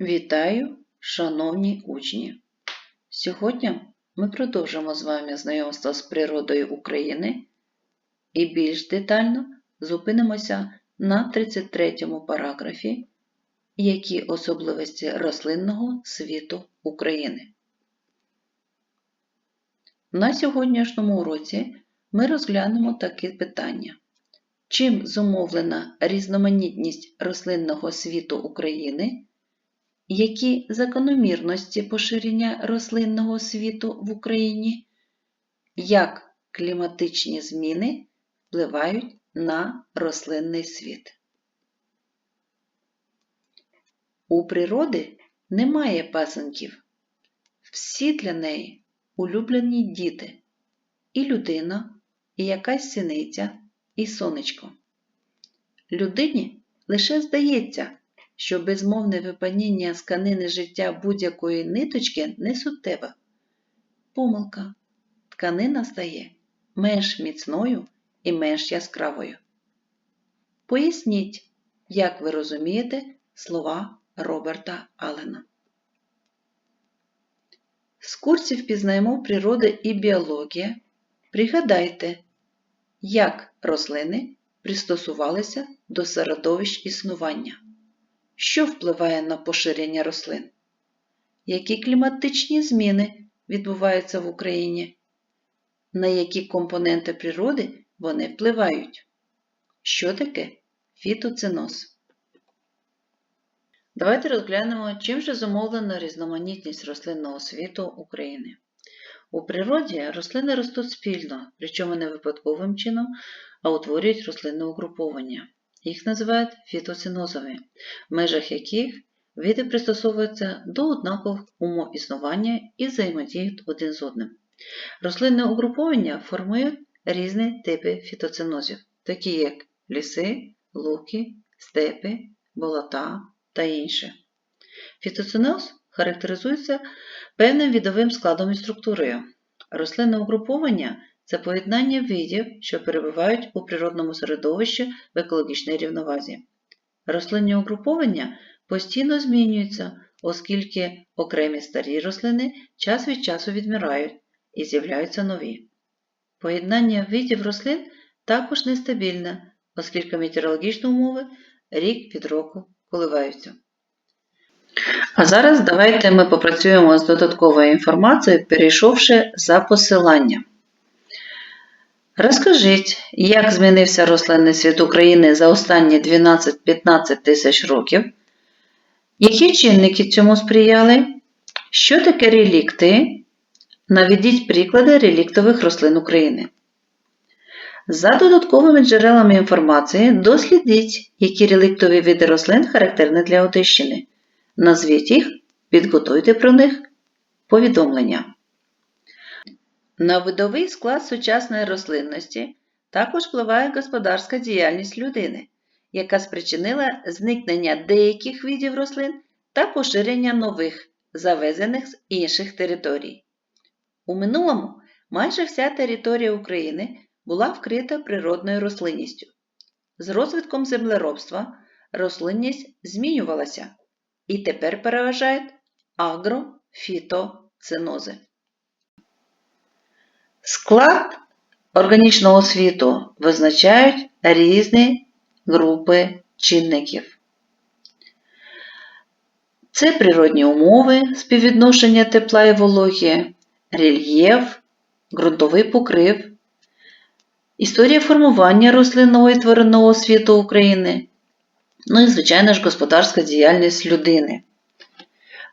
Вітаю, шановні учні! Сьогодні ми продовжимо з вами знайомство з природою України і більш детально зупинимося на 33 параграфі Які особливості рослинного світу України. На сьогоднішньому уроці ми розглянемо такі питання. Чим зумовлена різноманітність рослинного світу України? Які закономірності поширення рослинного світу в Україні? Як кліматичні зміни впливають на рослинний світ? У природи немає пасенків. Всі для неї улюблені діти, і людина, і якась синиця, і сонечко. Людині лише здається, що безмовне випаніння з тканини життя будь-якої ниточки не суттєве. Помилка. Тканина стає менш міцною і менш яскравою. Поясніть, як ви розумієте слова Роберта Аллена. З курсів пізнаємо природи і біологія. Пригадайте, як рослини пристосувалися до середовищ існування. Що впливає на поширення рослин? Які кліматичні зміни відбуваються в Україні? На які компоненти природи вони впливають? Що таке фітоциноз? Давайте розглянемо, чим же зумовлена різноманітність рослинного світу України. У природі рослини ростуть спільно, причому не випадковим чином, а утворюють рослинне угруповання. Їх називають фітоцинозові, в межах яких види пристосовуються до однакових умов існування і взаємодіють один з одним. Рослинне угруповання формують різні типи фітоцинозів, такі як ліси, луки, степи, болота та інше. Фітоциноз характеризується певним відовим складом і структурою. Рослинне угруповання це поєднання видів, що перебувають у природному середовищі в екологічній рівновазі. Рослинні угруповання постійно змінюються, оскільки окремі старі рослини час від часу відмирають і з'являються нові. Поєднання видів рослин також нестабільне, оскільки метеорологічні умови рік від року коливаються. А зараз давайте ми попрацюємо з додатковою інформацією, перейшовши за посилання. Розкажіть, як змінився рослинний світ України за останні 12-15 тисяч років? Які чинники цьому сприяли? Що таке релікти? Наведіть приклади реліктових рослин України. За додатковими джерелами інформації дослідіть, які реліктові види рослин характерні для Одещини. Назвіть їх, підготуйте про них повідомлення. На видовий склад сучасної рослинності також впливає господарська діяльність людини, яка спричинила зникнення деяких видів рослин та поширення нових, завезених з інших територій. У минулому майже вся територія України була вкрита природною рослинністю. З розвитком землеробства рослинність змінювалася і тепер переважають агрофітоцинози. Склад органічного світу визначають різні групи чинників. Це природні умови, співвідношення тепла і вологі, рельєф, ґрунтовий покрив, історія формування рослинного і тваринного світу України, ну і, звичайно ж, господарська діяльність людини.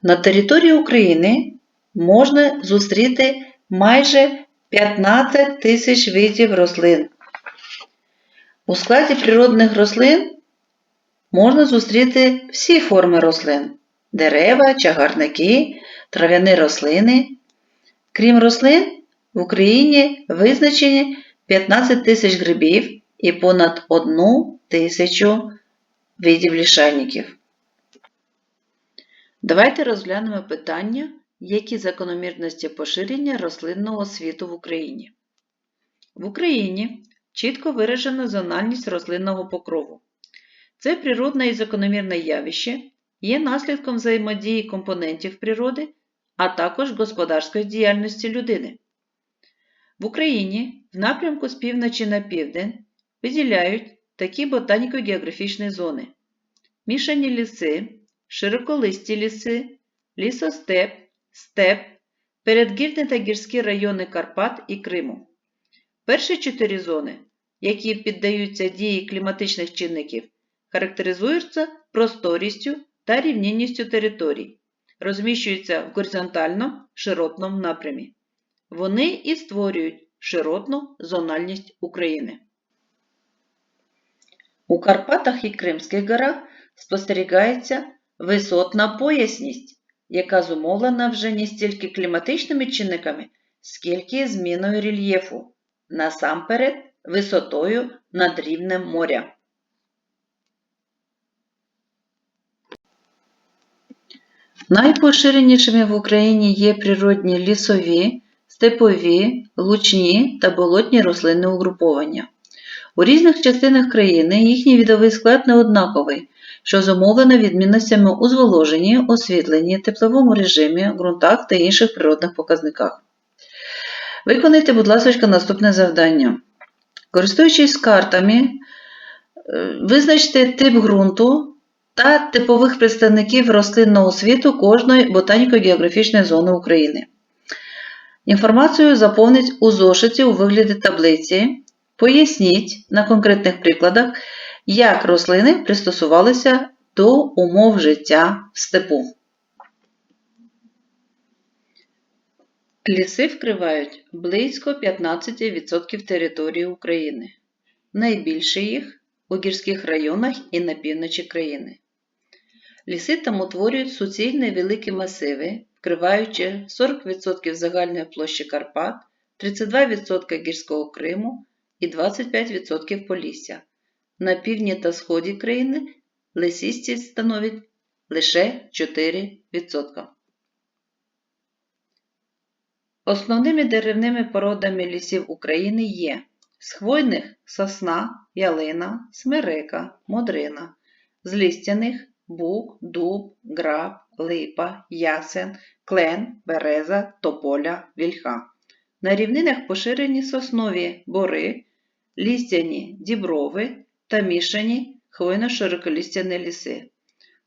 На території України можна зустріти майже 15 тисяч видів рослин. У складі природних рослин можна зустріти всі форми рослин дерева, чагарники, трав'яні рослини. Крім рослин, в Україні визначені 15 тисяч грибів і понад 1 тисячу видів лішайників. Давайте розглянемо питання, які закономірності поширення рослинного світу в Україні. В Україні чітко виражена зональність рослинного покрову. Це природне і закономірне явище, є наслідком взаємодії компонентів природи, а також господарської діяльності людини. В Україні в напрямку з півночі на південь виділяють такі ботаніко-географічні зони: мішані ліси, широколисті ліси, лісостеп, степ, передгірні та гірські райони Карпат і Криму. Перші чотири зони, які піддаються дії кліматичних чинників, характеризуються просторістю та рівнінністю територій, розміщуються в горизонтально широтному напрямі. Вони і створюють широтну зональність України. У Карпатах і Кримських горах спостерігається висотна поясність, яка зумовлена вже не стільки кліматичними чинниками, скільки зміною рельєфу, насамперед висотою над рівнем моря. Найпоширенішими в Україні є природні лісові, степові, лучні та болотні рослинні угруповання. У різних частинах країни їхній відовий склад не однаковий, що зумовлено відмінностями у зволоженні, освітленні, тепловому режимі, ґрунтах та інших природних показниках. Виконайте, будь ласка, наступне завдання. Користуючись картами, е, визначте тип ґрунту та типових представників рослинного світу кожної ботаніко-географічної зони України. Інформацію заповніть у зошиті у вигляді таблиці. Поясніть на конкретних прикладах, як рослини пристосувалися до умов життя в степу. Ліси вкривають близько 15% території України. Найбільше їх у гірських районах і на півночі країни. Ліси там утворюють суцільні великі масиви, вкриваючи 40% загальної площі Карпат, 32% гірського Криму і 25% Полісся. На півдні та сході країни лисістість становить лише 4%. Основними деревними породами лісів України є з хвойних сосна, ялина, смерека, модрина, з листяних бук, дуб, граб, липа, ясен, клен, береза, тополя, вільха. На рівнинах поширені соснові бори, лістяні діброви та мішані хвойно-широколістяні ліси.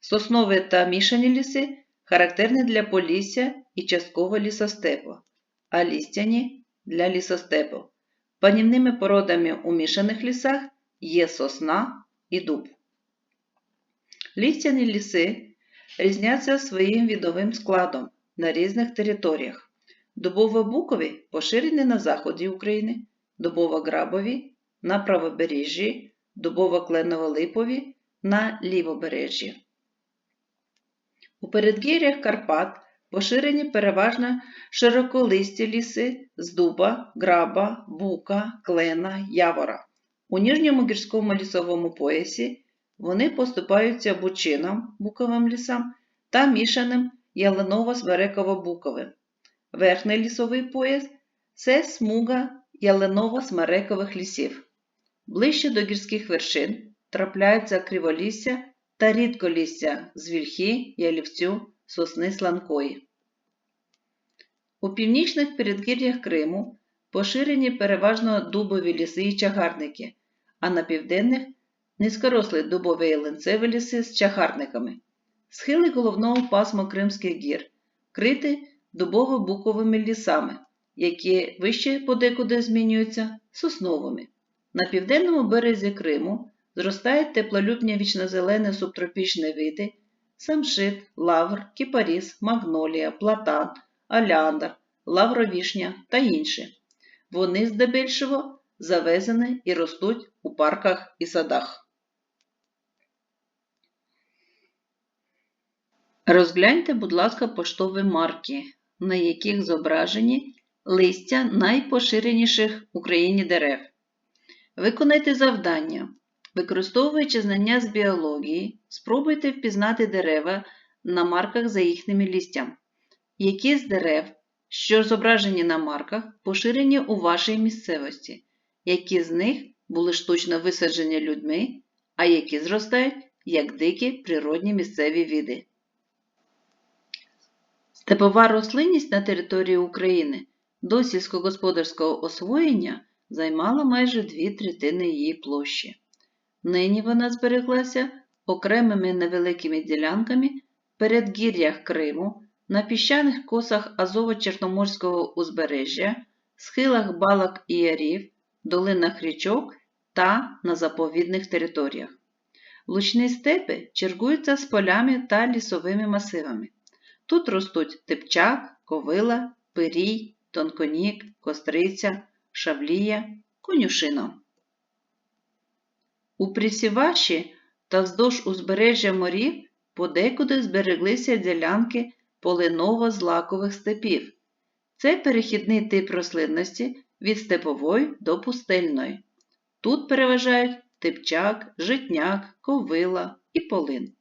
Соснові та мішані ліси характерні для полісся і частково лісостепу, а лістяні для лісостепу. Панівними породами у мішаних лісах є сосна і дуб. Лістяні ліси різняться своїм відовим складом на різних територіях. Дубово-букові поширені на заході України, дубово-грабові на правобережжі, дубово-кленово-липові на лівобережжі. У передгір'ях Карпат поширені переважно широколисті ліси з дуба, граба, бука, клена, явора. У ніжньому гірському лісовому поясі вони поступаються бучинам, буковим лісам та мішаним ялиново-смереково-буковим. Верхній лісовий пояс це смуга ялиново-смерекових лісів. Ближче до гірських вершин трапляються криволісся та рідколісся з вільхи, ялівцю, сосни сланкої. У північних передгір'ях Криму поширені переважно дубові ліси і чагарники, а на південних низькорослі дубові ялинцеві ліси з чагарниками. Схили головного пасма Кримських гір, вкриті дубово-буковими лісами, які вище подекуди змінюються сосновими. На південному березі Криму зростають теплолюбні вічнозелені субтропічні види самшит, лавр, кіпаріс, магнолія, платан, аліандр, лавровішня та інші. Вони здебільшого завезені і ростуть у парках і садах. Розгляньте, будь ласка, поштові марки на яких зображені листя найпоширеніших в Україні дерев. Виконайте завдання. Використовуючи знання з біології, спробуйте впізнати дерева на марках за їхнім лістям. Які з дерев, що зображені на марках, поширені у вашій місцевості, які з них були штучно висаджені людьми, а які зростають як дикі природні місцеві види. Степова рослинність на території України до сільськогосподарського освоєння займала майже дві третини її площі. Нині вона збереглася окремими невеликими ділянками передгір'ях Криму, на піщаних косах Азово-Чорноморського узбережжя, схилах балок і ярів, долинах річок та на заповідних територіях. Лучні степи чергуються з полями та лісовими масивами. Тут ростуть типчак, ковила, пирій, тонконік, костриця, шавлія, конюшина. У Прісіваші та вздовж узбережжя морів подекуди збереглися ділянки полиново-злакових степів. Це перехідний тип рослинності від степової до пустельної. Тут переважають типчак, житняк, ковила і полин.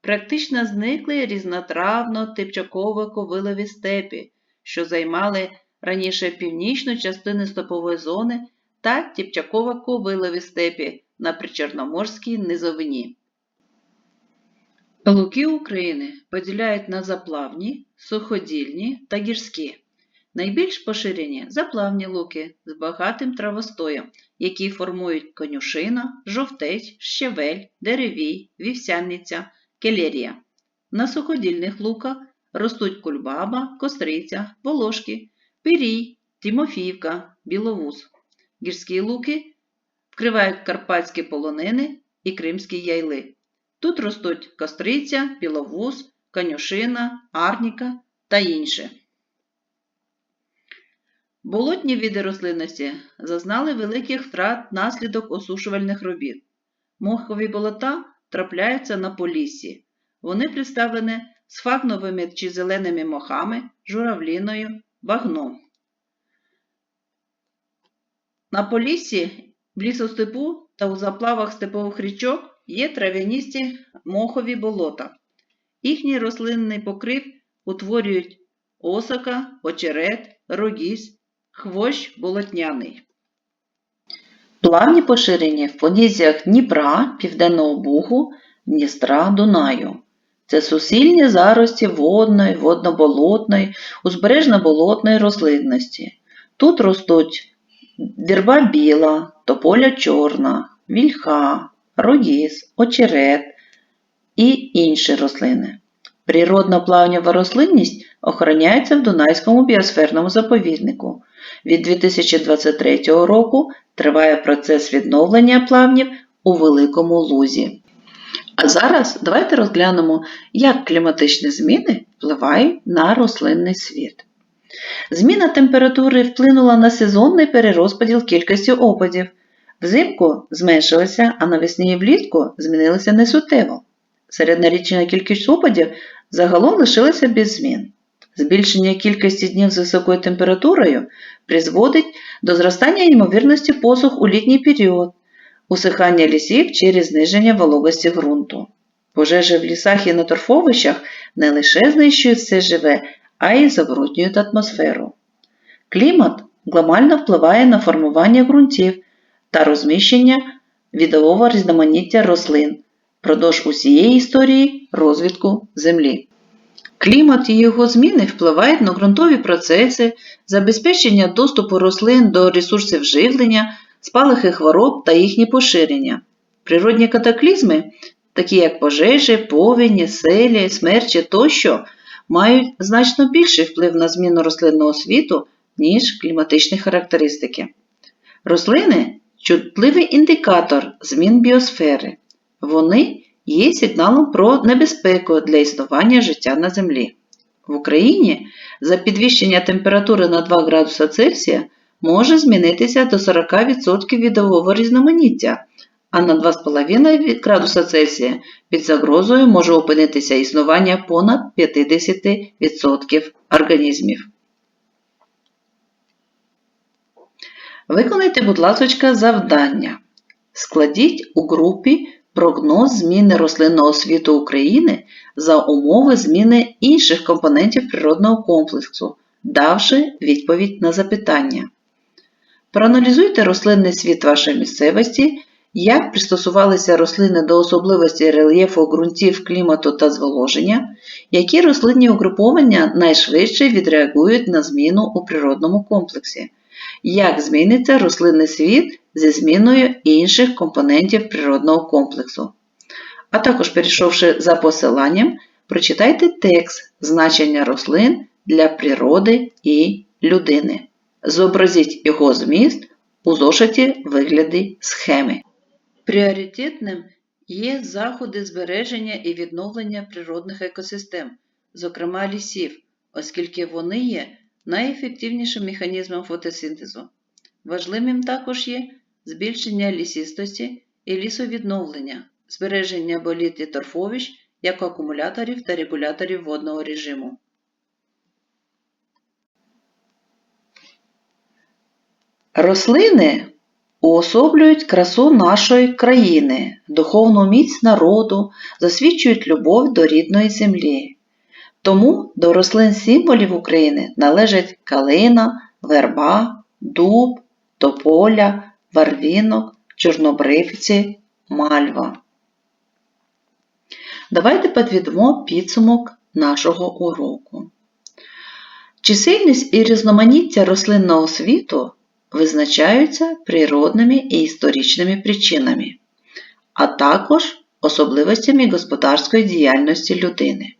Практично зникли різнотравно типчаково-ковилові степі, що займали раніше північну частину степової зони та типчаково-ковилові степі на причорноморській низовині. Луки України поділяють на заплавні, суходільні та гірські. Найбільш поширені заплавні луки з багатим травостоєм, які формують конюшина, жовтець, щавель, деревій, вівсяниця, келерія. На суходільних луках ростуть кульбаба, костриця, волошки, пирій, тимофіївка, біловуз. Гірські луки вкривають карпатські полонини і кримські яйли. Тут ростуть костриця, біловуз, конюшина, арніка та інше. Болотні види рослинності зазнали великих втрат внаслідок осушувальних робіт. Мохові болота трапляються на поліссі. Вони представлені сфагновими чи зеленими мохами, журавліною, багном. На поліссі, в лісостепу та у заплавах степових річок є трав'яністі мохові болота. Їхній рослинний покрив утворюють осака, очерет, рогіз, хвощ болотняний. Плавні поширені в понізях Дніпра, Південного Бугу, Дністра, Дунаю. Це сусільні зарості водної, водно-болотної, узбережно-болотної рослинності. Тут ростуть дірба біла, тополя чорна, вільха, рогіз, очерет і інші рослини. Природна плавнєва рослинність охороняється в Дунайському біосферному заповіднику. Від 2023 року триває процес відновлення плавнів у Великому Лузі. А зараз давайте розглянемо, як кліматичні зміни впливають на рослинний світ. Зміна температури вплинула на сезонний перерозподіл кількості опадів. Взимку зменшилася, а навесні і влітку змінилися несуттєво. Середньорічна кількість опадів загалом лишилася без змін. Збільшення кількості днів з високою температурою призводить до зростання ймовірності посух у літній період, усихання лісів через зниження вологості ґрунту. Пожежі в лісах і на торфовищах не лише знищують все живе, а й забруднюють атмосферу. Клімат глобально впливає на формування ґрунтів та розміщення відового різноманіття рослин впродовж усієї історії розвитку Землі. Клімат і його зміни впливають на ґрунтові процеси, забезпечення доступу рослин до ресурсів живлення, спалахи хвороб та їхнє поширення. Природні катаклізми, такі як пожежі, повені, селі, смерчі тощо, мають значно більший вплив на зміну рослинного світу, ніж кліматичні характеристики. Рослини чутливий індикатор змін біосфери. Вони є сигналом про небезпеку для існування життя на Землі. В Україні за підвищення температури на 2 градуса Цельсія може змінитися до 40% відового різноманіття, а на 2,5 градуса Цельсія під загрозою може опинитися існування понад 50% організмів. Виконайте, будь ласка, завдання. Складіть у групі прогноз зміни рослинного світу України за умови зміни інших компонентів природного комплексу, давши відповідь на запитання. Проаналізуйте рослинний світ вашої місцевості як пристосувалися рослини до особливостей рельєфу ґрунтів, клімату та зволоження, які рослинні угруповання найшвидше відреагують на зміну у природному комплексі, як зміниться рослинний світ зі зміною інших компонентів природного комплексу. А також, перейшовши за посиланням, прочитайте текст значення рослин для природи і людини. Зобразіть його зміст у зошиті вигляді схеми. Пріоритетним є заходи збереження і відновлення природних екосистем, зокрема лісів, оскільки вони є найефективнішим механізмом фотосинтезу. Важливим також є збільшення лісистості і лісовідновлення, збереження боліт і торфовищ як акумуляторів та регуляторів водного режиму. Рослини уособлюють красу нашої країни, духовну міць народу, засвідчують любов до рідної землі. Тому до рослин символів України належать калина, верба, дуб, тополя, варвінок, чорнобривці, мальва. Давайте підведемо підсумок нашого уроку. Чисельність і різноманіття рослинного світу визначаються природними і історичними причинами, а також особливостями господарської діяльності людини.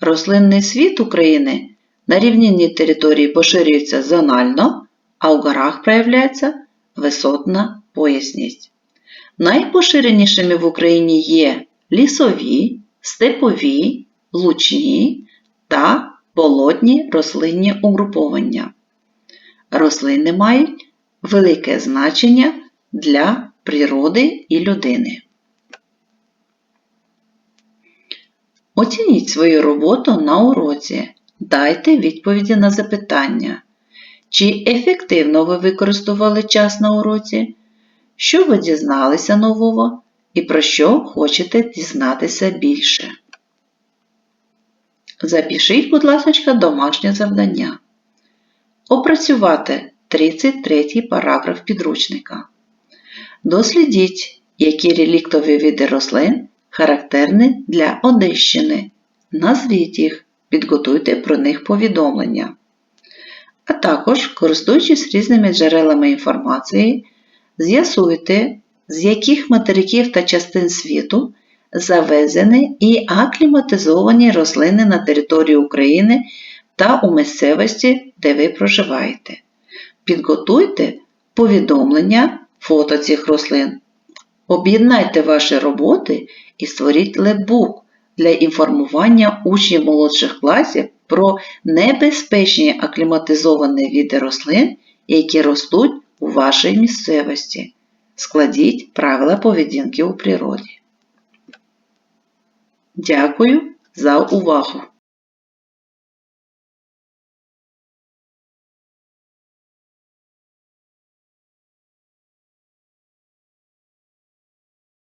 Рослинний світ України на рівнинній території поширюється зонально, а у горах проявляється висотна поясність. Найпоширенішими в Україні є лісові, степові, лучні та болотні рослинні угруповання. Рослини мають велике значення для природи і людини. Оцініть свою роботу на уроці. Дайте відповіді на запитання. Чи ефективно ви використовували час на уроці? Що ви дізналися нового і про що хочете дізнатися більше? Запишіть, будь ласка, домашнє завдання. Опрацювати 33 параграф підручника. Дослідіть, які реліктові види рослин характерні для Одещини. Назвіть їх, підготуйте про них повідомлення. А також, користуючись різними джерелами інформації, з'ясуйте, з яких материків та частин світу завезені і акліматизовані рослини на території України та у місцевості, де ви проживаєте. Підготуйте повідомлення фото цих рослин. Об'єднайте ваші роботи і створіть лепбук для інформування учнів молодших класів про небезпечні акліматизовані види рослин, які ростуть у вашій місцевості. Складіть правила поведінки у природі. Дякую за увагу!